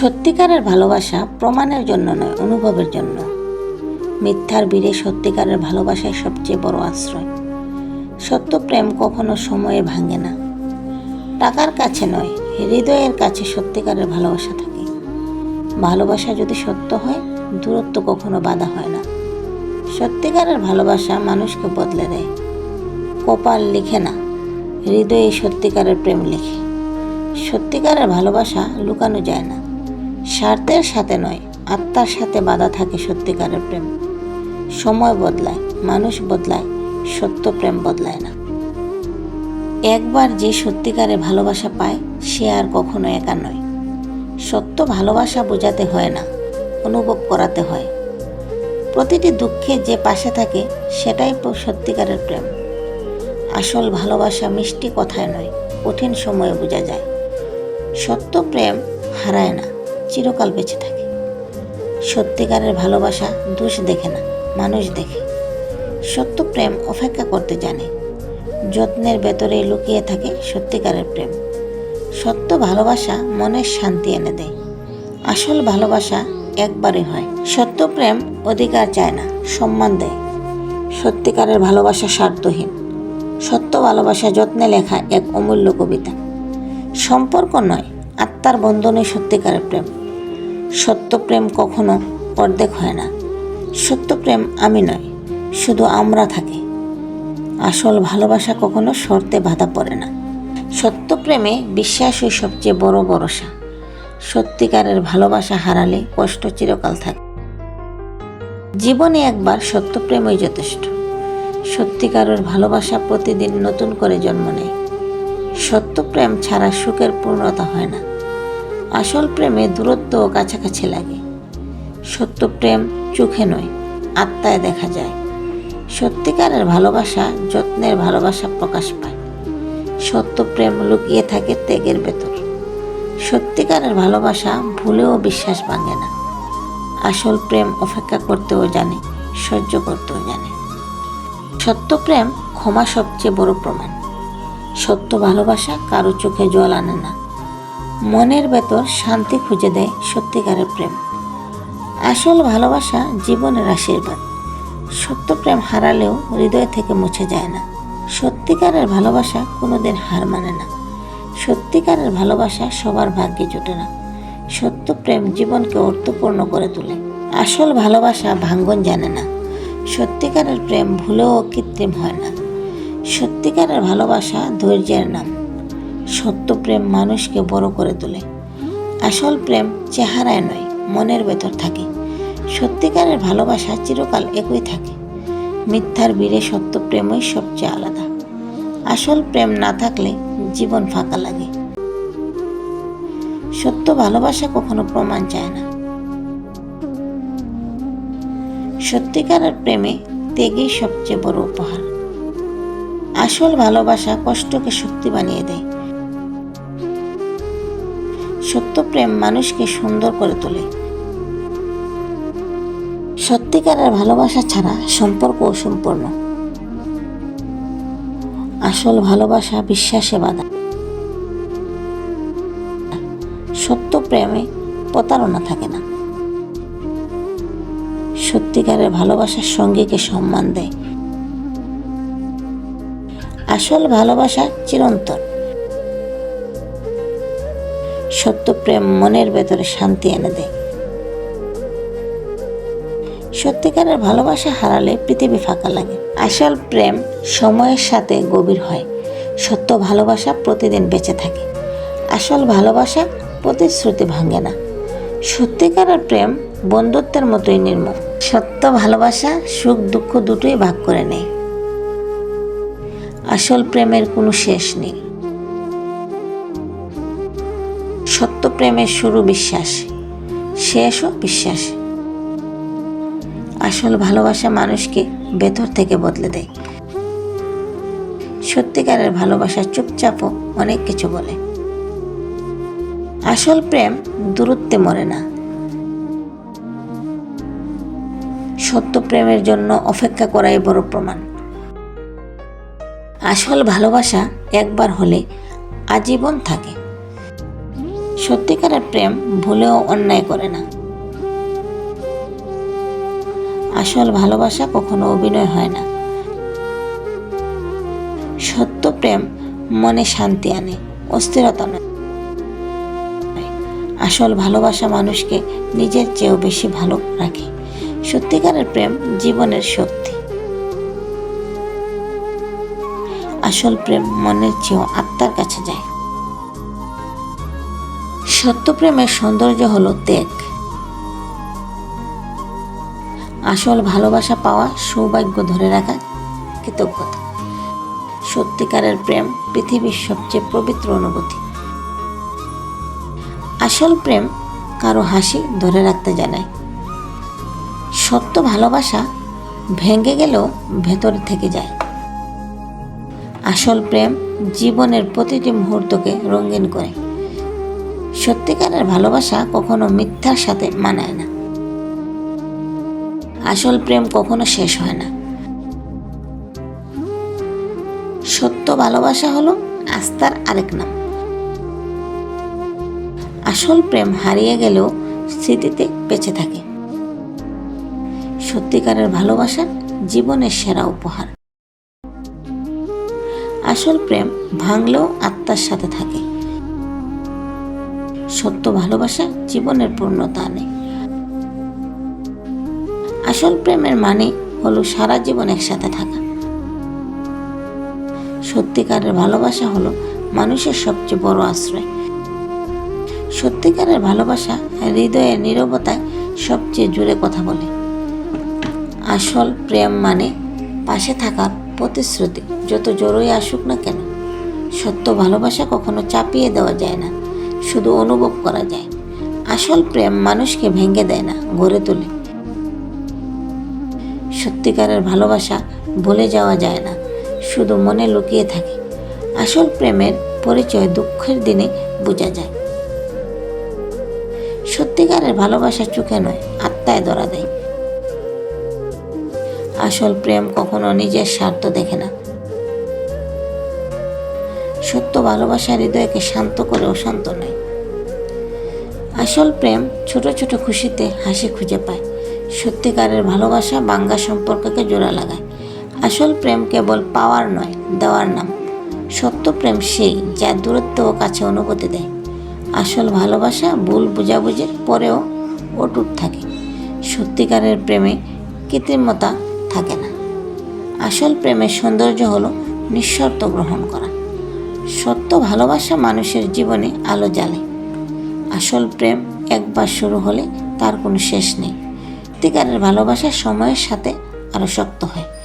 সত্যিকারের ভালোবাসা প্রমাণের জন্য নয়, অনুভবের জন্য। মিথ্যার বীরে সত্যিকারের ভালোবাসাই সবচেয়ে বড় আশ্রয়। সত্য প্রেম কখনো সময়ে ভাঙে না। টাকার কাছে নয়, হৃদয়ের কাছে সত্যিকারের ভালোবাসা থাকে। ভালোবাসা যদি সত্য হয়, দূরত্ব কখনো বাধা হয় না। সত্যিকারের ভালোবাসা মানুষকে বদলে দেয়। কপাল লিখে না, হৃদয়ে সত্যিকারের প্রেম লিখে। সত্যিকারের ভালোবাসা লুকানো যায় না। স্বার্থের সাথে নয়, আত্মার সাথে বাধা থাকে সত্যিকারের প্রেম। সময় বদলায়, মানুষ বদলায়, সত্য প্রেম বদলায় না। একবার যে সত্যিকারে ভালোবাসা পায়, সে আর কখনো একা নয়। সত্য ভালোবাসা বোঝাতে হয় না, অনুভব করাতে হয়। প্রতিটি দুঃখে যে পাশে থাকে, সেটাই সত্যিকারের প্রেম। আসল ভালোবাসা মিষ্টি কথায় নয়, কঠিন সময়ে বোঝা যায়। সত্য প্রেম হারায় না। চিরকাল বেঁচে থাকে। সত্যিকারের ভালোবাসা দোষ দেখে না, মানুষ দেখে। সত্য প্রেম অপেক্ষা করতে জানে। যত্নের ভেতরে লুকিয়ে থাকে সত্যিকারের প্রেম। সত্য ভালোবাসা মনের শান্তি এনে দেয়। আসল ভালোবাসা একবারই হয়। সত্য প্রেম অধিকার চায় না, সম্মান দেয়। সত্যিকারের ভালোবাসা স্বার্থহীন। সত্য ভালোবাসা যত্নে লেখা এক অমূল্য কবিতা। সম্পর্ক নয়, আত্মার বন্ধনে সত্যিকারের প্রেম। সত্য প্রেম কখনো অর্ধেক হয় না। সত্য প্রেম আমি নয় শুধু আমরা থাকি। আসল ভালোবাসা কখনো শর্তে বাধা পড়ে না। সত্য প্রেমে বিশ্বাসই সবচেয়ে বড় ভরসা। সত্যিকারের ভালোবাসা হারালে কষ্ট চিরকাল থাকে। জীবনে একবার সত্য প্রেমই যথেষ্ট। সত্যিকারের ভালোবাসা প্রতিদিন নতুন করে জন্ম নেয়। সত্য প্রেম ছাড়া সুখের পূর্ণতা হয় না। আসল প্রেমে দূরত্ব কাছাকাছি লাগে। সত্য প্রেম চোখে নয়, আত্মায় দেখা যায়। সত্যিকারের ভালোবাসা যত্নের ভালোবাসা প্রকাশ পায়। সত্য প্রেম লুকিয়ে থাকে ত্যাগের ভেতর। সত্যিকারের ভালোবাসা ভুলেও বিশ্বাস ভাঙে না। আসল প্রেম অপেক্ষা করতেও জানে, সহ্য করতেও জানে। সত্য প্রেম ক্ষমা সবচেয়ে বড় প্রমাণ। সত্য ভালোবাসা কারও চোখে জল আনে না। মনের ভেতর শান্তি খুঁজে দেয় সত্যিকারের প্রেম। আসল ভালোবাসা জীবনের আশীর্বাদ। সত্য প্রেম হারালেও হৃদয় থেকে মুছে যায় না। সত্যিকারের ভালোবাসা কোনোদিন হার মানে না। সত্যিকারের ভালোবাসা সবার ভাগ্যে জোটে না। সত্য প্রেম জীবনকে অর্থপূর্ণ করে তোলে। আসল ভালোবাসা ভাঙ্গন জানে না। সত্যিকারের প্রেম ভুলেও কৃত্রিম হয় না। সত্যিকারের ভালোবাসা ধৈর্যের নাম। সত্য প্রেম মানুষকে বড় করে তোলে। আসল প্রেম চেহারায় নয়, মনের ভেতর থাকে। সত্যিকারের ভালোবাসা চিরকাল একই থাকে। মিথ্যার বীরে সত্য প্রেমই সবচেয়ে আলাদা। আসল প্রেম না থাকলে জীবন ফাঁকা লাগে। সত্য ভালোবাসা কখনো প্রমাণ চায় না। সত্যিকারের প্রেমে ত্যাগই সবচেয়ে বড় উপহার। আসল ভালোবাসা কষ্টকে শক্তি বানিয়ে দেয়। সত্য প্রেম মানুষকে সুন্দর করে তোলে। সত্যিকারের ভালোবাসা ছাড়া সম্পর্ক অসম্পূর্ণ। আসল ভালোবাসা বিশ্বাসে বাধা। সত্য প্রেমে প্রতারণা থাকে না। সত্যিকারের ভালোবাসার সঙ্গীকে সম্মান দেয়। আসল ভালোবাসা চিরন্তন। সত্য প্রেম মনের ভেতরে শান্তি এনে দেয়। সত্যিকারের ভালোবাসা হারালে পৃথিবী ফাঁকা লাগে। আসল প্রেম সময়ের সাথে গভীর হয়। সত্য ভালোবাসা প্রতিদিন বেঁচে থাকে। আসল ভালোবাসা প্রতিশ্রুতি ভাঙে না। সত্যিকারের প্রেম বন্ধুত্বের মতোই নির্মম সত্য ভালোবাসা সুখ দুঃখ দুটোই ভাগ করে নেয়। আসল প্রেমের কোনো শেষ নেই। সত্য প্রেমের শুরু বিশ্বাস। শেষও বিশ্বাস। আসল ভালোবাসা মানুষকে ভেতর থেকে বদলে দেয়। সত্যিকারের ভালোবাসা চুপচাপও অনেক কিছু বলে। আসল প্রেম দূরত্বে মরে না। সত্য প্রেমের জন্য অপেক্ষা করাই বড় প্রমাণ। আসল ভালোবাসা একবার হলে আজীবন থাকে। সত্যিকারের প্রেম ভুলেও অন্যায় করে না। আসল ভালোবাসা কখনো অভিনয় হয় না। সত্য প্রেম মনে শান্তি আনে, অস্থিরতা নয়। আসল ভালোবাসা মানুষকে নিজের চেয়েও বেশি ভালো রাখে। সত্যিকারের প্রেম জীবনের শক্তি। আসল প্রেম মনের চেয়েও আত্মার কাছে যায়। সত্য প্রেমের সৌন্দর্য হল ত্যাগ। আসল ভালোবাসা পাওয়া সৌভাগ্য ধরে রাখা কৃতজ্ঞতা। সত্যিকারের প্রেম পৃথিবীর সবচেয়ে পবিত্র অনুভূতি। আসল প্রেম কারও হাসি ধরে রাখতে জানায়। সত্য ভালোবাসা ভেঙে গেলেও ভেতর থেকে যায়। আসল প্রেম জীবনের প্রতিটি মুহূর্তকে রঙিন করে। সত্যিকারের ভালোবাসা কখনো মিথ্যার সাথে মানায় না। আসল প্রেম কখনো শেষ হয় না। সত্য ভালোবাসা হলো আস্থার আরেক নাম। আসল প্রেম হারিয়ে গেলেও স্মৃতিতে বেঁচে থাকে। সত্যিকারের ভালোবাসা জীবনের সেরা উপহার। আসল প্রেম ভাঙলেও আত্মার সাথে থাকে। সত্য ভালোবাসা জীবনের পূর্ণতা আনে। আসল প্রেমের মানে হলো সারা জীবন একসাথে থাকা। সত্যিকারের ভালোবাসা হলো মানুষের সবচেয়ে বড় আশ্রয়। সত্যিকারের ভালোবাসা হৃদয়ের নীরবতায় সবচেয়ে জুড়ে কথা বলে। আসল প্রেম মানে পাশে থাকার প্রতিশ্রুতি। যত জোরই আসুক না কেন, সত্য ভালোবাসা কখনো চাপিয়ে দেওয়া যায় না। শুধু অনুভব করা যায়। আসল প্রেম মানুষকে ভেঙে দেয় না, গড়ে তোলে। সত্যিকারের ভালোবাসা ভুলে যাওয়া যায় না, শুধু মনে লুকিয়ে থাকে। আসল প্রেমের পরিচয় দুঃখের দিনে বোঝা যায়। সত্যিকারের ভালোবাসা চোখে নয়, আত্মায় ধরা দেয়। আসল প্রেম কখনো নিজের স্বার্থ দেখে না সত্য ভালোবাসা হৃদয়কে শান্ত করে অশান্ত নয়। আসল প্রেম ছোট ছোট খুশিতে হাসি খুঁজে পায়। সত্যিকারের ভালোবাসা বাঙ্গা সম্পর্ককে জোড়া লাগায়। আসল প্রেম কেবল পাওয়ার নয়, দেওয়ার নাম। সত্য প্রেম সেই যা দূরত্ব ও কাছে অনুভূতি দেয়। আসল ভালোবাসা ভুল বুঝাবুঝির পরেও অটুট থাকে। সত্যিকারের প্রেমে কৃত্রিমতা থাকে না। আসল প্রেমের সৌন্দর্য হলো নিঃশর্ত গ্রহণ করা। সত্য ভালোবাসা মানুষের জীবনে আলো জ্বালে। আসল প্রেম একবার শুরু হলে তার কোনো শেষ নেই। সত্যিকারের ভালোবাসা সময়ের সাথে আরও শক্ত হয়।